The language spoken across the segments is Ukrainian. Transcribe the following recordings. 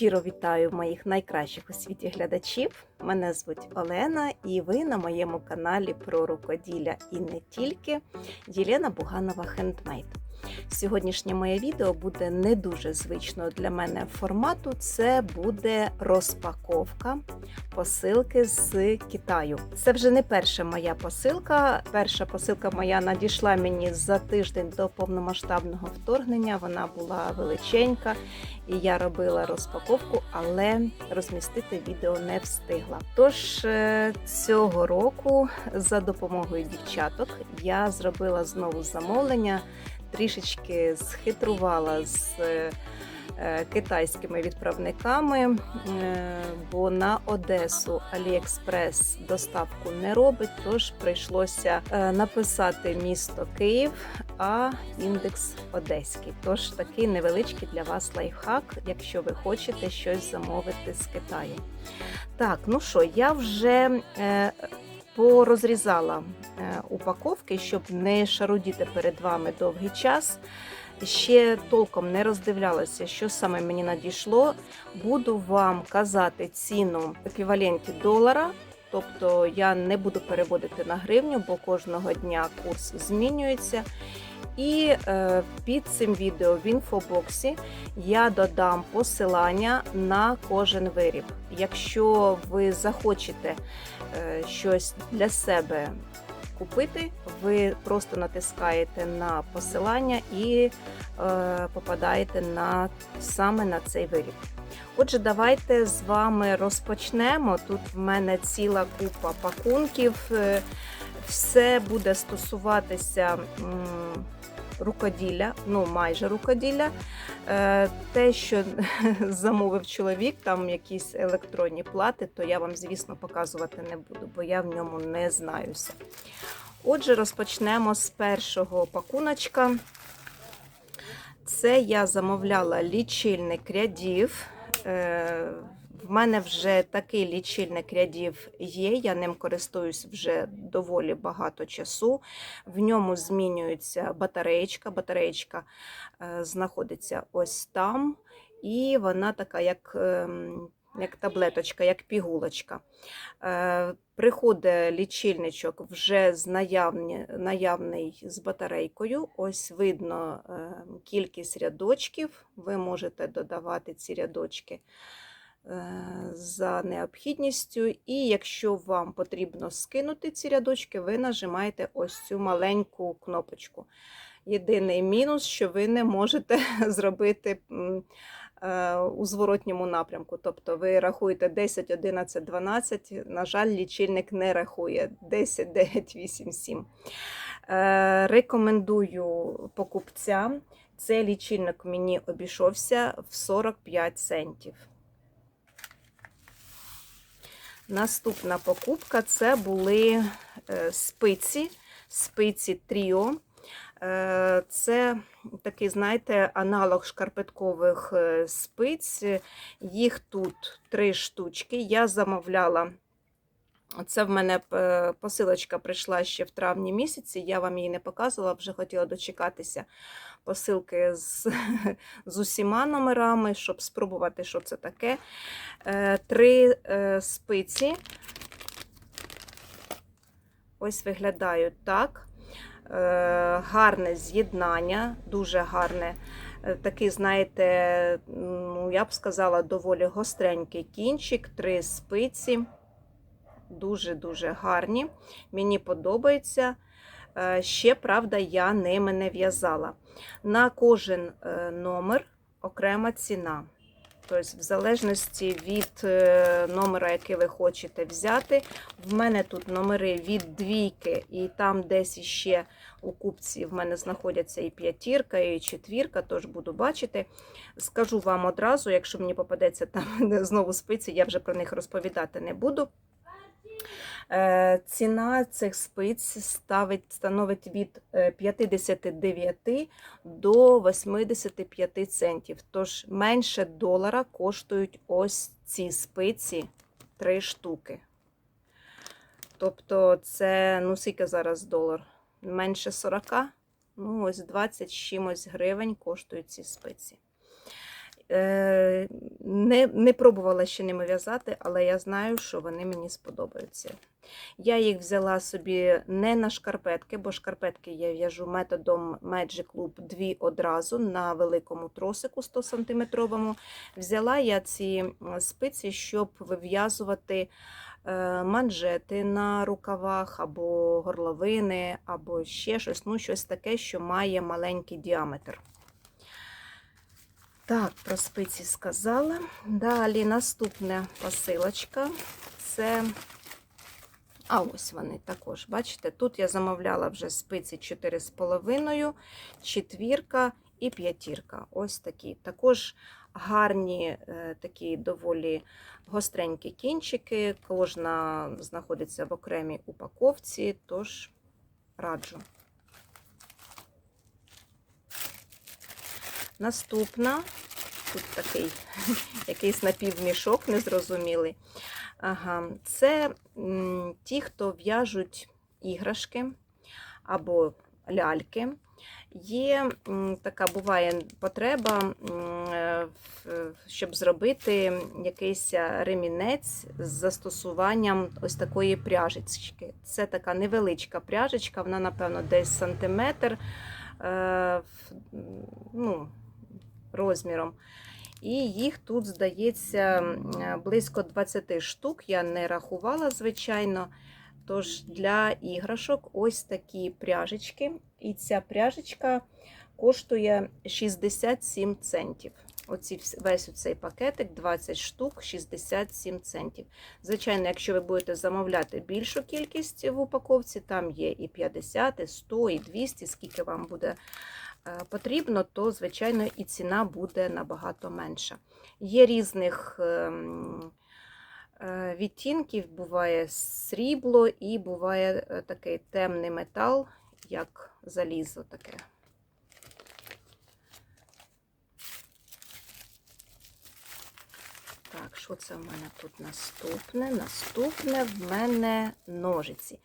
Щиро вітаю моїх найкращих у світі глядачів. Мене звуть Олена, і ви на моєму каналі про рукоділля і не тільки Єлена Буганова Хендмейд. Сьогоднішнє моє відео буде не дуже звичного для мене формату. Це буде розпаковка посилки з Китаю. Це вже не перша моя посилка. Перша посилка моя надійшла мені за тиждень до повномасштабного вторгнення. Вона була величенька, і я робила розпаковку, але розмістити відео не встигла. Тож е, цього року, за допомогою дівчаток, я зробила знову замовлення трішечки схитрувала з е, китайськими відправниками, е, бо на Одесу Аліекспрес доставку не робить, тож прийшлося е, написати місто Київ, а індекс Одеський. Тож такий невеличкий для вас лайфхак, якщо ви хочете щось замовити з Китаю. Так, ну що, я вже порозрізала е, упаковки, щоб не шарудіти перед вами довгий час. Ще толком не роздивлялася, що саме мені надійшло. Буду вам казати ціну еквіваленті долара. Тобто я не буду переводити на гривню, бо кожного дня курс змінюється. І е, під цим відео в інфобоксі я додам посилання на кожен виріб. Якщо ви захочете е, щось для себе купити, ви просто натискаєте на посилання і е, попадаєте на саме на цей виріб. Отже, давайте з вами розпочнемо. Тут в мене ціла купа пакунків. Е, все буде стосуватися рукоділля, ну майже рукоділля. Е, те, що замовив чоловік, там якісь електронні плати, то я вам, звісно, показувати не буду, бо я в ньому не знаюся. Отже, розпочнемо з першого пакуночка. Це я замовляла лічильник рядів. В мене вже такий лічильник рядів є, я ним користуюсь вже доволі багато часу. В ньому змінюється батареєчка. Батареєчка е, знаходиться ось там, і вона така, як ем, як таблеточка, як пігулочка. Е, приходить лічильничок вже з наявні, наявний з батарейкою. Ось видно ем, кількість рядочків. Ви можете додавати ці рядочки. Е, за необхідністю. І якщо вам потрібно скинути ці рядочки, ви нажимаєте ось цю маленьку кнопочку. Єдиний мінус, що ви не можете зробити е, у зворотньому напрямку. Тобто ви рахуєте 10, 11, 12, на жаль, лічильник не рахує 10, 9, 8, 7. Рекомендую покупцям. Цей лічильник мені обійшовся в 45 центів. Наступна покупка це були е, спиці, спиці Тріо. Е, це такий, знаєте, аналог шкарпеткових е, спиць. Їх тут три штучки. Я замовляла. Це в мене посилочка прийшла ще в травні місяці, я вам її не показувала, вже хотіла дочекатися посилки з з усіма номерами, щоб спробувати, що це таке. Е, три е, спиці. Ось виглядають так. Е, гарне з'єднання, дуже гарне. Такий, знаєте, ну, я б сказала, доволі гостренький кінчик, три спиці. Дуже-дуже гарні. Мені подобається. Ще, правда, я ними не в'язала. На кожен е, номер окрема ціна. Тобто, в залежності від е, номера, який ви хочете взяти. В мене тут номери від двійки, і там десь ще у купці в мене знаходяться і п'ятірка, і четвірка, тож буду бачити. Скажу вам одразу, якщо мені попадеться там знову спиці, я вже про них розповідати не буду. Е, ціна цих спиць ставить, становить від 59 е, до 85 центів. Тож менше долара коштують ось ці спиці 3 штуки. Тобто, це, ну, скільки зараз долар? Менше 40, ну, ось 20 чимось гривень коштують ці спиці. Е, не, не пробувала ще ними в'язати, але я знаю, що вони мені сподобаються. Я їх взяла собі не на шкарпетки, бо шкарпетки я в'яжу методом Magic Loop дві одразу на великому тросику 100 см. Взяла я ці спиці, щоб вив'язувати е, манжети на рукавах, або горловини, або ще щось, ну щось таке, що має маленький діаметр. Так, про спиці сказала. Далі наступна посилочка. Це. А ось вони також. Бачите, тут я замовляла вже спиці 4,5, четвірка і п'ятірка. Ось такі. Також гарні, е, такі доволі гостренькі кінчики. Кожна знаходиться в окремій упаковці, тож раджу. Наступна, тут такий якийсь напівмішок незрозумілий. Ага, це ті, хто в'яжуть іграшки або ляльки. Є така буває потреба, щоб зробити якийсь ремінець з застосуванням ось такої пряжечки. Це така невеличка пряжечка, вона, напевно, десь сантиметр е, ну, розміром. І їх тут, здається, близько 20 штук. Я не рахувала, звичайно. Тож для іграшок ось такі пряжечки. І ця пряжечка коштує 67 центів. Оці, весь цей пакетик 20 штук, 67 центів. Звичайно, якщо ви будете замовляти більшу кількість в упаковці, там є і 50, і 100, і 200, скільки вам буде е, потрібно, то, звичайно, і ціна буде набагато менша. Є різних ем, е, відтінків, буває срібло і буває е, такий темний метал, як залізо таке. Так, що це в мене тут наступне? Наступне в мене ножиці.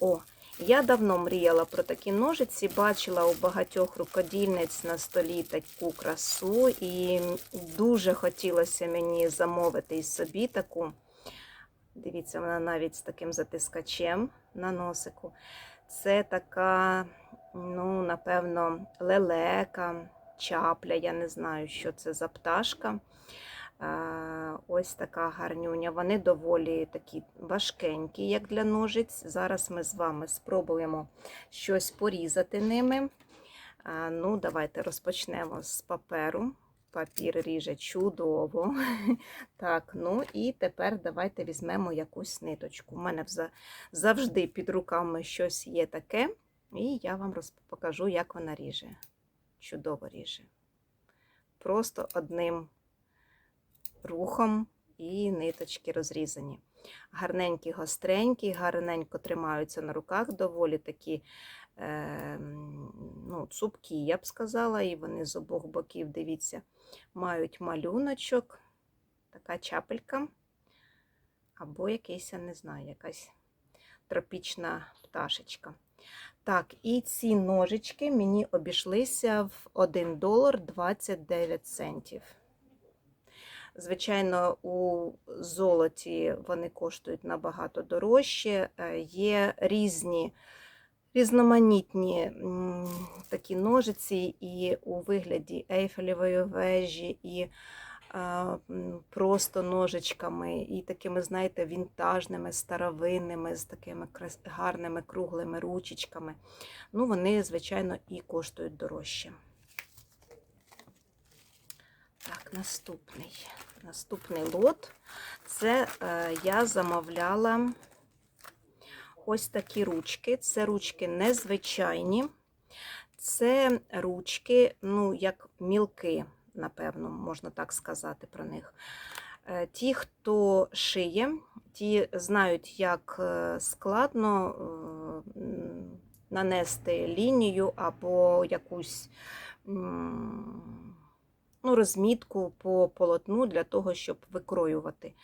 О, я давно мріяла про такі ножиці, бачила у багатьох рукодільниць на столі таку красу, і дуже хотілося мені замовити і собі таку. Дивіться, вона навіть з таким затискачем на носику. Це така, ну, напевно, лелека, чапля, я не знаю, що це за пташка. Ось така гарнюня. Вони доволі такі важкенькі, як для ножиць. Зараз ми з вами спробуємо щось порізати ними. Ну, давайте розпочнемо з паперу. Папір ріже чудово. Так, ну і тепер давайте візьмемо якусь ниточку. У мене завжди під руками щось є таке, і я вам покажу, як вона ріже. Чудово ріже. Просто одним рухом і ниточки розрізані. Гарненькі, гостренькі, гарненько тримаються на руках, доволі такі е, ну, цупкі, я б сказала, і вони з обох боків, дивіться, мають малюночок, така чапелька, або якийсь, не знаю, якась тропічна пташечка. Так, і ці ножички мені обійшлися в 1 долар 29 центів. Звичайно, у золоті вони коштують набагато дорожче. Е, Є різні різноманітні такі ножиці і у вигляді ейфелевої вежі, і е, просто ножичками, і такими, знаєте, вінтажними, старовинними, з такими гарними круглими ручечками. Ну, вони, звичайно, і коштують дорожче. Так, наступний. Наступний лот. Це е, я замовляла ось такі ручки. Це ручки незвичайні. Це ручки, ну, як мілки, напевно, можна так сказати про них. Е, Ті, хто шиє, ті знають, як е, складно е, нанести лінію або якусь ну, розмітку по полотну для того, щоб викроювати.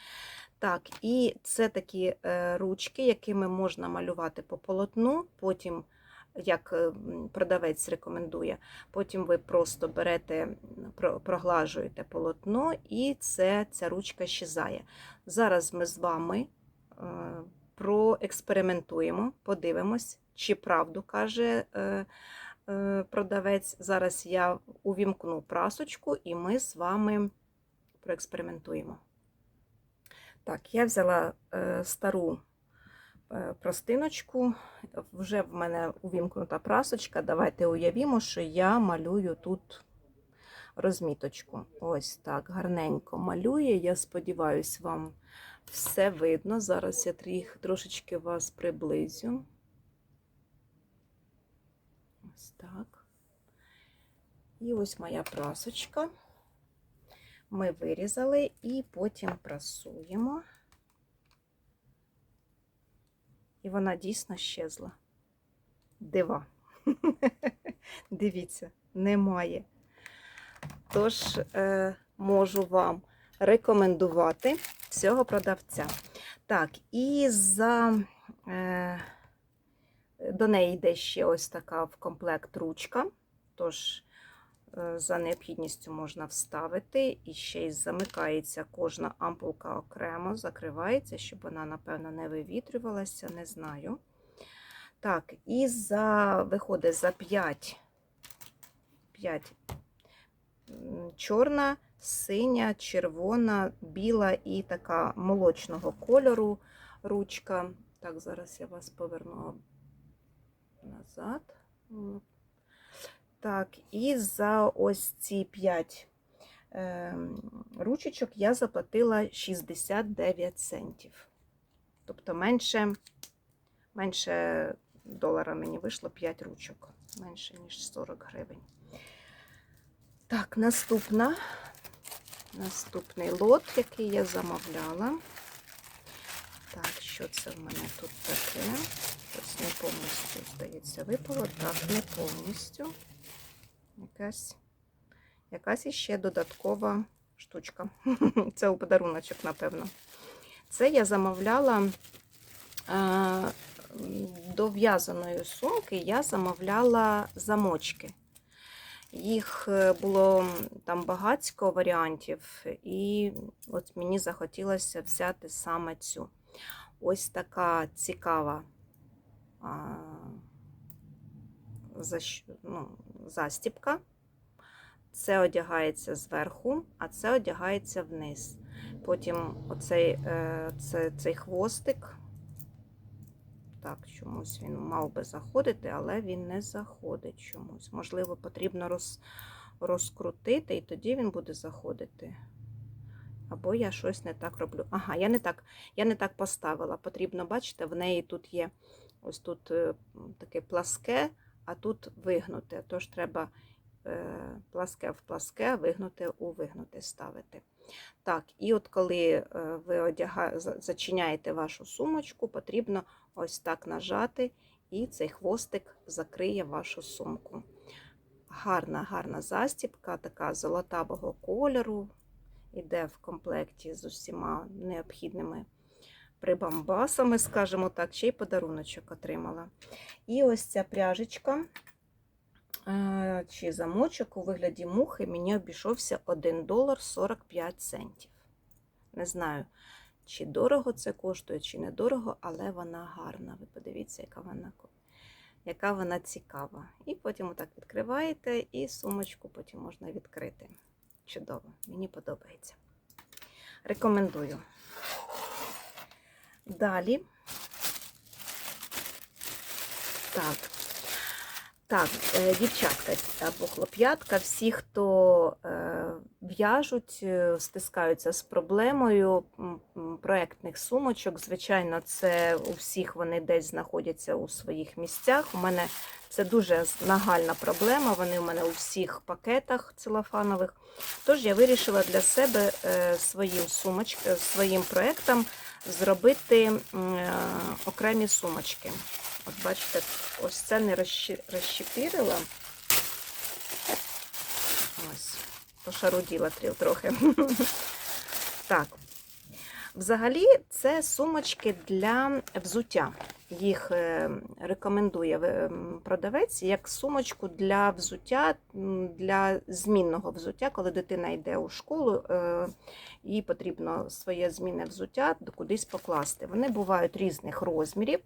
Так, і це такі е, ручки, якими можна малювати по полотну, потім як е, продавець рекомендує. Потім ви просто берете, про- проглажуєте полотно, і це, ця ручка щезає. Зараз ми з вами е, проекспериментуємо, подивимось, чи правду каже продавець. Зараз я увімкну прасочку, і ми з вами проекспериментуємо. Так, я взяла е, стару е, простиночку, вже в мене увімкнута прасочка. Давайте уявімо, що я малюю тут розміточку. Ось так, гарненько малює. Я сподіваюся, вам все видно. Зараз я тріх, трошечки вас приблизю. Ось так. І ось моя прасочка. Ми вирізали і потім прасуємо. І вона дійсно щезла. Дива. Дивіться, немає. Тож е, можу вам рекомендувати цього продавця. Так, і за е, до неї йде ще ось така в комплект ручка. Тож, е, за необхідністю можна вставити, і ще й замикається кожна ампулка окремо, закривається, щоб вона, напевно, не вивітрювалася, не знаю. Так, і за виходить за 5, 5 чорна, синя, червона, біла і така молочного кольору ручка. Так, зараз я вас поверну назад. Так, і за ось ці 5 е, ручечок я заплатила 69 центів. Тобто менше, менше долара мені вийшло 5 ручок, менше, ніж 40 гривень. Так, наступна, наступний лот, який я замовляла. Що це в мене тут таке? Ось не повністю, здається, випало. Так, не повністю. Якась, якась іще додаткова штучка. Це у подаруночок, напевно. Це я замовляла а, до в'язаної сумки, я замовляла замочки. Їх е, було там багатько варіантів, і от мені захотілося взяти саме цю. Ось така цікава а, защ... ну, застіпка. Це одягається зверху, а це одягається вниз. Потім оцей е, це, цей хвостик. Так, чомусь він мав би заходити, але він не заходить чомусь. Можливо, потрібно роз, розкрутити, і тоді він буде заходити. Або я щось не так роблю. Ага, я не так я не так поставила. Потрібно, бачите, в неї тут є ось тут е, таке пласке, а тут вигнуте. Тож треба е, пласке в пласке, вигнуте у вигнуте ставити. Так, і от коли е, ви одяга... зачиняєте вашу сумочку, потрібно ось так нажати, і цей хвостик закриє вашу сумку. Гарна, гарна застіпка, така золотавого кольору. Іде в комплекті з усіма необхідними прибамбасами, скажімо так, ще й подаруночок отримала. І ось ця пряжечка е, чи замочок у вигляді мухи мені обійшовся 1 долар 45 центів. Не знаю, чи дорого це коштує, чи недорого, але вона гарна. Ви подивіться, яка вона, яка вона цікава. І потім отак відкриваєте, і сумочку потім можна відкрити. Чудово, мені подобається. Рекомендую. Далі. Так. Так, е, дівчатка або хлоп'ятка, всі, хто е, в'яжуть, е, стискаються з проблемою проектних сумочок. Звичайно, це у всіх вони десь знаходяться у своїх місцях. У мене це дуже нагальна проблема. Вони у мене у всіх пакетах целофанових. Тож я вирішила для себе е, своїм сумоч... е, своїм проектом зробити окремі сумочки. От бачите, ось це не розщепірила. Ось, пошаруділа трохи. Так. Взагалі, це сумочки для взуття. їх е, рекомендує е, продавець як сумочку для взуття, для змінного взуття, коли дитина йде у школу, е, їй потрібно своє змінне взуття кудись покласти. Вони бувають різних розмірів,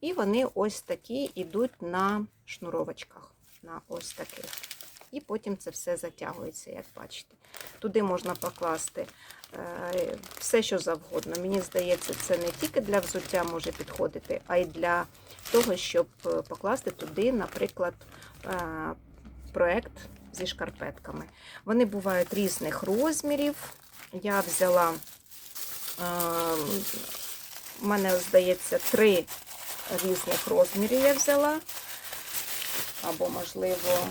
і вони ось такі йдуть на шнуровочках. На ось таких. І потім це все затягується, як бачите. Туди можна покласти е, все, що завгодно. Мені здається, це не тільки для взуття може підходити, а й для того, щоб е, покласти туди, наприклад, е, проект зі шкарпетками. Вони бувають різних розмірів. Я взяла, у мене, здається, три різних розмірів я взяла. Або, можливо,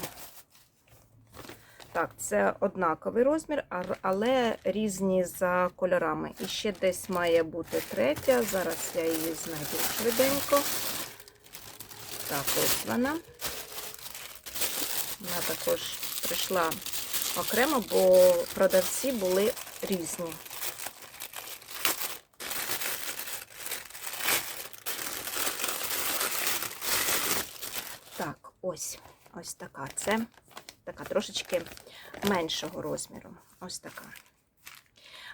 так, це однаковий розмір, але різні за кольорами. І ще десь має бути третя. Зараз я її знайду швиденько. Так, ось вона. Вона також прийшла окремо, бо продавці були різні. Так, ось, ось така. Це така трошечки меншого розміру. Ось така.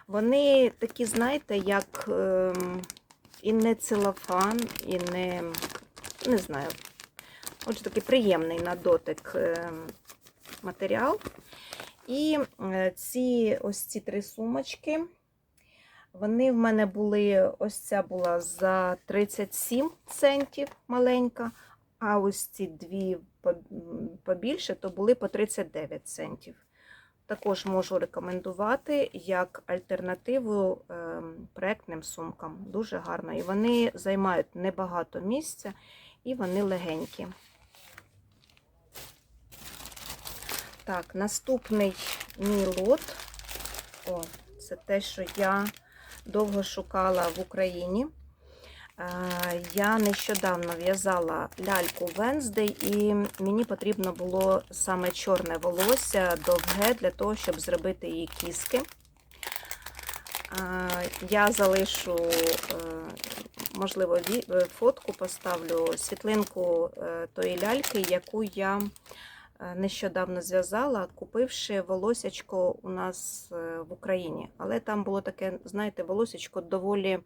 Вони такі, знаєте, як ем, і не целофан, і не, не знаю, отже, такий приємний на дотик ем, матеріал. І е, ці ось ці три сумочки. Вони в мене були, ось ця була за 37 центів маленька, а ось ці дві побільше, то були по 39 центів. Також можу рекомендувати як альтернативу ем, проектним сумкам. Дуже гарно. І вони займають небагато місця і вони легенькі. Так, наступний мій лот. О, це те, що я довго шукала в Україні. Я нещодавно в'язала ляльку Венздей, і мені потрібно було саме чорне волосся довге для того, щоб зробити її кіски. Я залишу, е, можливо, е, фотку поставлю, світлинку е, тої ляльки, яку я нещодавно зв'язала, купивши волосячко у нас в Україні. Але там було таке, знаєте, волосячко доволі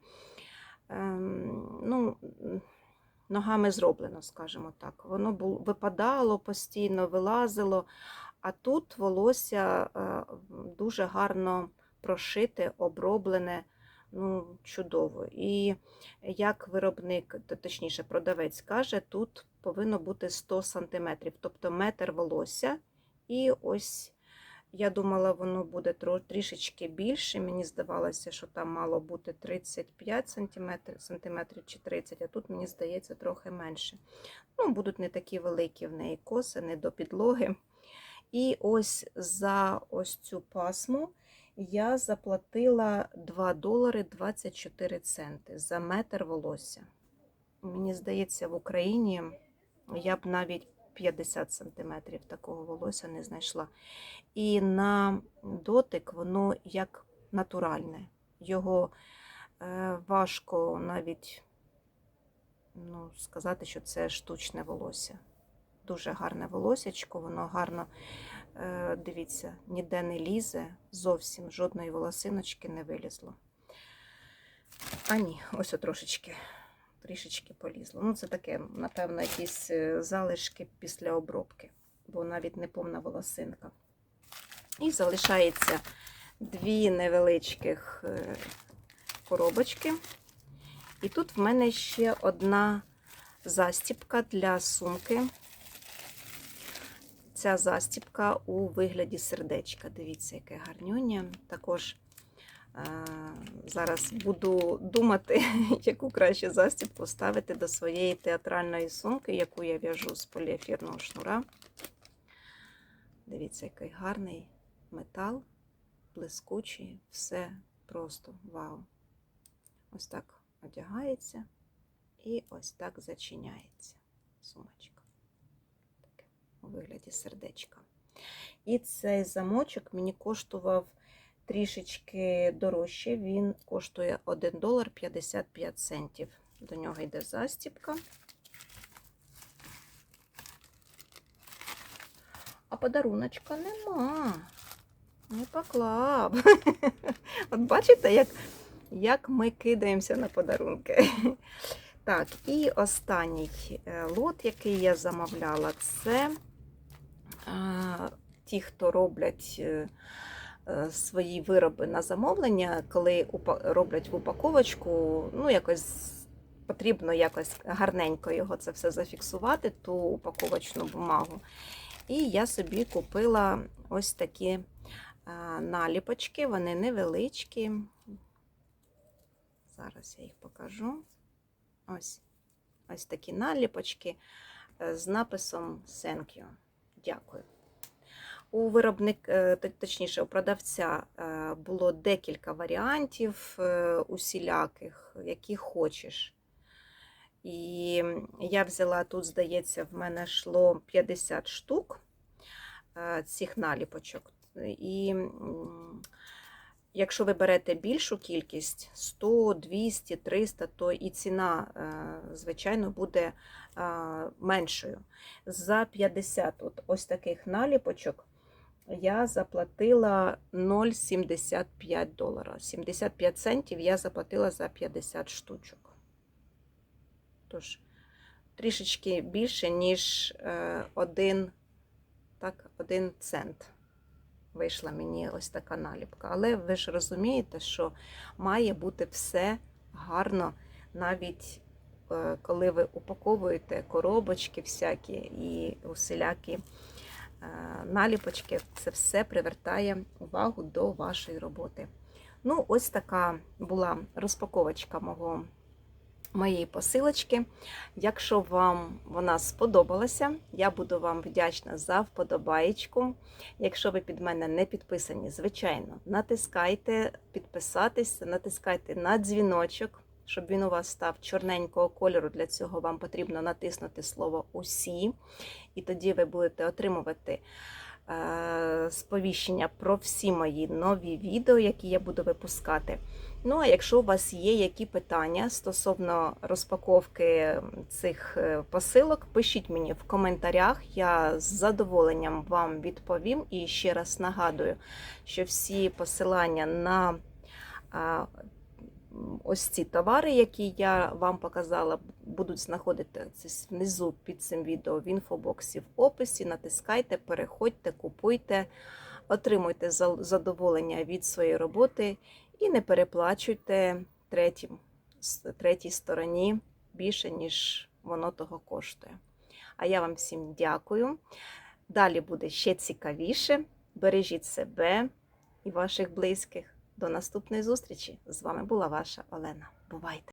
ну, ногами зроблено, скажімо так. Воно випадало постійно, вилазило, а тут волосся е, дуже гарно прошите, оброблене, ну, чудово. І як виробник, точніше, продавець каже, тут повинно бути 100 см, тобто метр волосся. І ось я думала, воно буде трішечки більше. Мені здавалося, що там мало бути 35 см, сантиметрів чи 30, а тут, мені здається, трохи менше. Ну, будуть не такі великі в неї коси, не до підлоги. І ось за ось цю пасму я заплатила 2 долари 24 центи за метр волосся. Мені здається, в Україні я б навіть 50 сантиметрів такого волосся не знайшла. І на дотик воно як натуральне. Його е, важко навіть ну, сказати, що це штучне волосся. Дуже гарне волосячко, воно гарно, е, дивіться, ніде не лізе, зовсім жодної волосиночки не вилізло. А ні, ось трошечки, трішечки полізло. Ну, це таке, напевно, якісь е, залишки після обробки, бо навіть не повна волосинка. І залишається дві невеличких е, коробочки. І тут в мене ще одна застіпка для сумки. Ця застіпка у вигляді сердечка. Дивіться, яке гарнюнє. Також зараз буду думати, яку краще застіпку ставити до своєї театральної сумки, яку я в'яжу з поліефірного шнура. Дивіться, який гарний метал, блискучий, все просто вау. Ось так одягається і ось так зачиняється сумочка. Таке у вигляді сердечка. І цей замочок мені коштував трішечки дорожче. Він коштує 1 долар 55 центів. До нього йде застіпка. А подаруночка нема. Не поклав. От бачите, як, як ми кидаємося на подарунки. Так, і останній е, лот, який я замовляла, це е, ті, хто роблять е, свої вироби на замовлення, коли роблять в упаковочку, ну, якось потрібно якось гарненько його це все зафіксувати, ту упаковочну бумагу. І я собі купила ось такі е, наліпочки, вони невеличкі. Зараз я їх покажу. Ось, ось такі наліпочки е, з написом Thank you. Дякую. У виробник, е, точніше, у продавця е, було декілька варіантів е, усіляких, які хочеш. І я взяла тут, здається, в мене йшло 50 штук цих наліпочок. І якщо ви берете більшу кількість 100, 200, 300, то і ціна, звичайно, буде меншою. За 50 от ось таких наліпочок я заплатила 0,75 долара. 75 центів я заплатила за 50 штучок. Тож, трішечки більше, ніж е, один, так, один цент вийшла мені ось така наліпка. Але ви ж розумієте, що має бути все гарно, навіть е, коли ви упаковуєте коробочки всякі і усілякі наліпочки, це все привертає увагу до вашої роботи. Ну, ось така була розпаковочка мого моєї посилочки. Якщо вам вона сподобалася, я буду вам вдячна за вподобаєчку. Якщо ви під мене не підписані, звичайно, натискайте підписатись, натискайте на дзвіночок, щоб він у вас став чорненького кольору. Для цього вам потрібно натиснути слово Усі, і тоді ви будете отримувати е, сповіщення про всі мої нові відео, які я буду випускати. Ну, а якщо у вас є які питання стосовно розпаковки цих е, посилок, пишіть мені в коментарях. Я з задоволенням вам відповім. І ще раз нагадую, що всі посилання на м, ось ці товари, які я вам показала, будуть знаходитися внизу під цим відео в інфобоксі в описі. Натискайте, переходьте, купуйте, отримуйте задоволення від своєї роботи. І не переплачуйте третім, третій стороні більше, ніж воно того коштує. А я вам всім дякую. Далі буде ще цікавіше. Бережіть себе і ваших близьких. До наступної зустрічі. З вами була ваша Олена. Бувайте!